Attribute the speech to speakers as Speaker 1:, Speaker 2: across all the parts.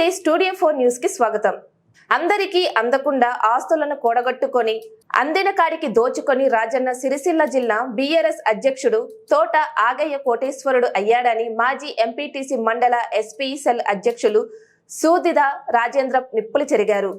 Speaker 1: నమస్తే studio four న్యూస్కి స్వాగతం. అందరికీ అందకుండా ఆస్తులను కూడగట్టుకొని అందిన కాడికి దోచుకొని రాజన్న సిరిసిల్ల జిల్లా బీఆర్ఎస్ అధ్యక్షుడు తోట ఆగయ్య కోటేశ్వరుడు అయ్యాడని మాజీ ఎంపీటీసీ మండల ఎస్పీసెల్ అధ్యక్షులు సూదిద రాజేంద్ర నిప్పులు చెరిగారు.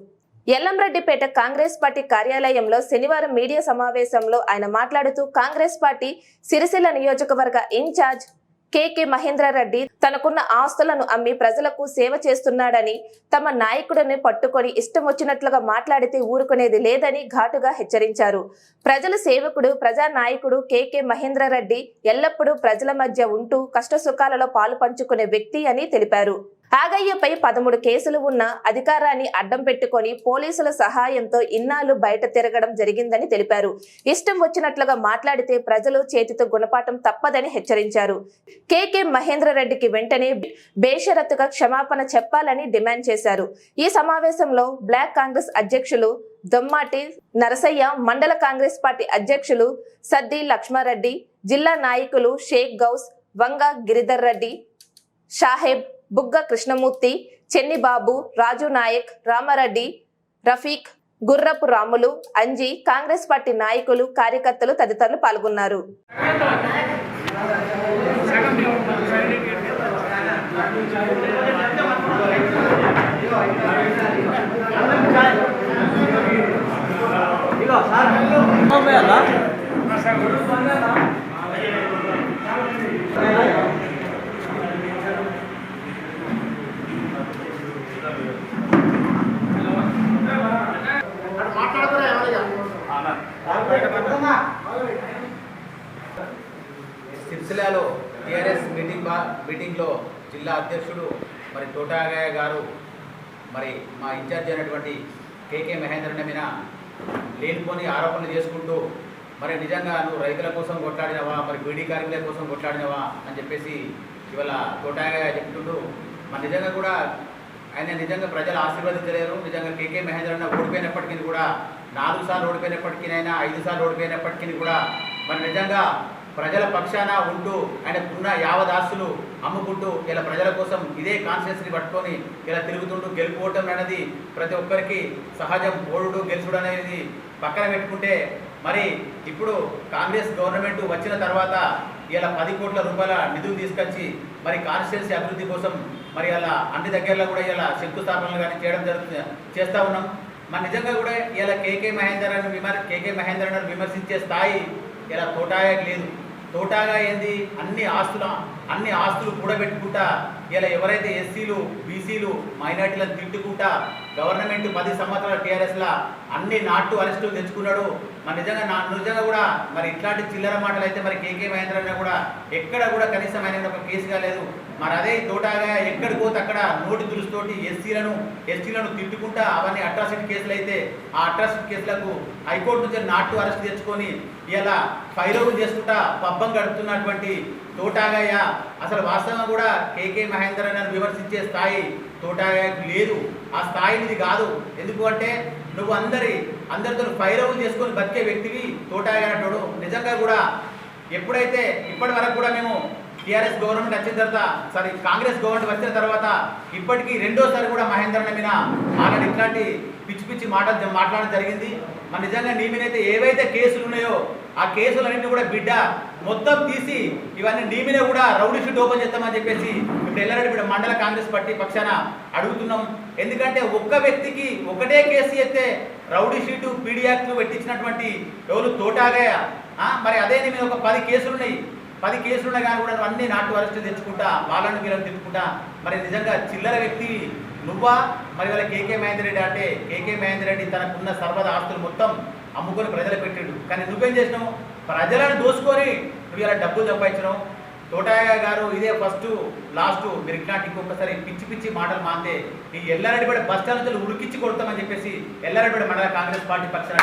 Speaker 1: ఎల్లంరెడ్డిపేట కాంగ్రెస్ పార్టీ కార్యాలయంలో శనివారం మీడియా సమావేశంలో ఆయన మాట్లాడుతూ కాంగ్రెస్ పార్టీ సిరిసిల్ల నియోజకవర్గ ఇన్ఛార్జ్ కేకే మహేంద్రారెడ్డి తనకున్న ఆస్తులను అమ్మి ప్రజలకు సేవ చేస్తున్నాడని తమ నాయకుడిని పట్టుకొని ఇష్టం వచ్చినట్లుగా మాట్లాడితే ఊరుకునేది లేదని ఘాటుగా హెచ్చరించారు. ప్రజల సేవకుడు ప్రజా నాయకుడు కేకే మహేంద్రారెడ్డి ఎల్లప్పుడూ ప్రజల మధ్య ఉంటూ కష్ట సుఖాలలో పాలు పంచుకునే వ్యక్తి అని తెలిపారు. ఆగయ్యపై పదమూడు కేసులు ఉన్న అధికారాన్ని అడ్డం పెట్టుకొని పోలీసుల సహాయంతో ఇన్నాళ్ళు బయట తిరగడం జరిగిందని తెలిపారు. ఇష్టం వచ్చినట్లుగా మాట్లాడితే ప్రజలు చేతితో గుణపాఠం తప్పదని హెచ్చరించారు. కేకే మహేంద్రరెడ్డికి వెంటనే బేషరత్తుగా క్షమాపణ చెప్పాలని డిమాండ్ చేశారు. ఈ సమావేశంలో బ్లాక్ కాంగ్రెస్ అధ్యక్షులు దొమ్మాటి నరసయ్య మండల కాంగ్రెస్ పార్టీ అధ్యక్షులు సద్ది లక్ష్మారెడ్డి జిల్లా నాయకులు షేక్ గౌస్ వంగ గిరిధర్ రెడ్డి షాహెబ్ బుగ్గ కృష్ణమూర్తి చెన్నిబాబు రాజు నాయక్ రామారెడ్డి రఫీక్ గుర్రపు రాములు అంజి కాంగ్రెస్ పార్టీ నాయకులు కార్యకర్తలు తదితరులు పాల్గొన్నారు.
Speaker 2: సిరిసిల్లాలో టీఆర్ఎస్ మీటింగ్ మీటింగ్లో జిల్లా అధ్యక్షుడు మరి తోటాగయ్య గారు మరి మా ఇన్ఛార్జ్ అయినటువంటి కేకే మహేంద్రన్న మీద లేనిపోని ఆరోపణలు చేసుకుంటూ మరి నిజంగా నువ్వు రైతుల కోసం కొట్లాడినవా మరి బీడీ కార్మికుల కోసం కొట్లాడినవా అని చెప్పేసి ఇవాళ తోటాగయ్య చెప్తుంటూ మరి నిజంగా కూడా ఆయన నిజంగా ప్రజలు ఆశీర్వదించలేరు నిజంగా కేకే మహేంద్రన్న ఓడిపోయినప్పటికీ కూడా నాలుగు సార్లు ఓడిపోయినప్పటికీనైనా ఐదు సార్లు ఓడిపోయినప్పటికీ కూడా మరి నిజంగా ప్రజల పక్షాన ఉంటూ ఆయనకున్న యావదాస్తులు అమ్ముకుంటూ ఇలా ప్రజల కోసం ఇదే కాన్షియస్ని పట్టుకొని ఇలా తిరుగుతుంటూ గెలుపుకోవటం అనేది ప్రతి ఒక్కరికి సహజం. ఓడుడు గెలుచుడు అనేది పక్కన పెట్టుకుంటే మరి ఇప్పుడు కాంగ్రెస్ గవర్నమెంట్ వచ్చిన తర్వాత ఇలా పది కోట్ల రూపాయల నిధులు తీసుకొచ్చి మరి కాన్స్టిట్యున్సీ అభివృద్ధి కోసం మరి అలా అన్ని దగ్గరలో కూడా ఇలా శంకుస్థాపనలు కానీ చేయడం జరుగుతుంది చేస్తూ ఉన్నాం. మరి నిజంగా కూడా ఇలా కేకే మహేందర్ అని విమర్ కేకే మహేందర్ అని విమర్శించే స్థాయి ఇలా తోటాగా లేదు. తోటాగా ఏంది? అన్ని ఆస్తుల అన్ని ఆస్తులు కూడబెట్టుకుంటా ఇలా ఎవరైతే ఎస్సీలు బీసీలు మైనార్టీలను తిట్టుకుంటా గవర్నమెంట్ పది సంవత్సరాల టీఆర్ఎస్లా అన్ని నాటు అరెస్టులు తెచ్చుకున్నాడు మరి నిజంగా నా నిజంగా కూడా మరి ఇట్లాంటి చిల్లర మాటలు అయితే మరి కేకే మహేంద్ర కూడా ఎక్కడ కూడా కనీసం ఆయన ఒక కేసు కాలేదు. మరి అదే తోటాగా ఎక్కడికి పోతే అక్కడ నోటి దురుస్తోటి ఎస్సీలను ఎస్టీలను తిట్టుకుంటా అవన్నీ అట్రాసిటీ కేసులు అయితే ఆ అట్రాసిటీ కేసులకు హైకోర్టు నుంచి నాటు అరెస్ట్ తెచ్చుకొని ఇలా ఫైరోగులు చేసుకుంటా పబ్బం గడుపుతున్నటువంటి తోటాగయ్య అసలు వాస్తవం కూడా కేకే మహేందర్ అని విమర్శించే స్థాయి తోటాగయ్యకు లేదు. ఆ స్థాయి ఇది కాదు. ఎందుకు అంటే నువ్వు అందరి అందరితో ఫైరవులు చేసుకొని బతికే వ్యక్తివి తోటాగయ్య అంటాడు. నిజంగా కూడా ఎప్పుడైతే ఇప్పటి వరకు కూడా మేము టీఆర్ఎస్ గవర్నమెంట్ వచ్చిన తర్వాత సారీ కాంగ్రెస్ గవర్నమెంట్ వచ్చిన తర్వాత ఇప్పటికీ రెండోసారి కూడా మహేందర్ మీద ఆల్రెడీ ఇట్లాంటి పిచ్చి మాట మాట్లాడడం జరిగింది. మరి నిజంగా నీ మీద అయితే ఏవైతే కేసులు ఉన్నాయో ఆ కేసులన్నింటినీ కూడా బిడ్డ మొత్తం తీసి ఇవన్నీ నీ మీద కూడా రౌడీ షీట్ ఓపెన్ చేస్తామని చెప్పేసి ఇప్పుడు ఎల్లారెడ్డి మండల కాంగ్రెస్ పార్టీ పక్షాన అడుగుతున్నాం. ఎందుకంటే ఒక్క వ్యక్తికి ఒకటే కేసు అయితే రౌడీ షీటు పీడీ పెట్టించినటువంటి ఎవరు తోటాగా మరి అదే నీ మీద ఒక పది కేసులు ఉన్నాయి. పది కేసులు కానీ కూడా అన్ని నాటు అరెస్ట్ తెచ్చుకుంటా వాళ్ళని వీళ్ళని తెచ్చుకుంటా మరి నిజంగా చిల్లర వ్యక్తి నువ్వా? మరి వాళ్ళ కేకే మహేందర్ రెడ్డి అంటే కేకే మహేందర్ రెడ్డి తనకున్న సర్వద ఆస్తులు మొత్తం అమ్ముకొని ప్రజలు పెట్టాడు. కానీ నువ్వేం చేసినావు? ప్రజలను దోసుకొని నువ్వు ఇలా డబ్బులు సంపాదించినావు. తోటాయ గారు ఇదే ఫస్ట్ లాస్ట్ మీరు ఇట్లాంటి ఇంకొకసారి పిచ్చి పిచ్చి మాటలు మాంతే ఈ ఎల్లారెడ్డిపేట బస్ స్టాండ్ నుంచి ఉరికిచ్చి కొడతామని చెప్పేసి ఎల్లారెడ్డిపేట మండల కాంగ్రెస్ పార్టీ పక్షాన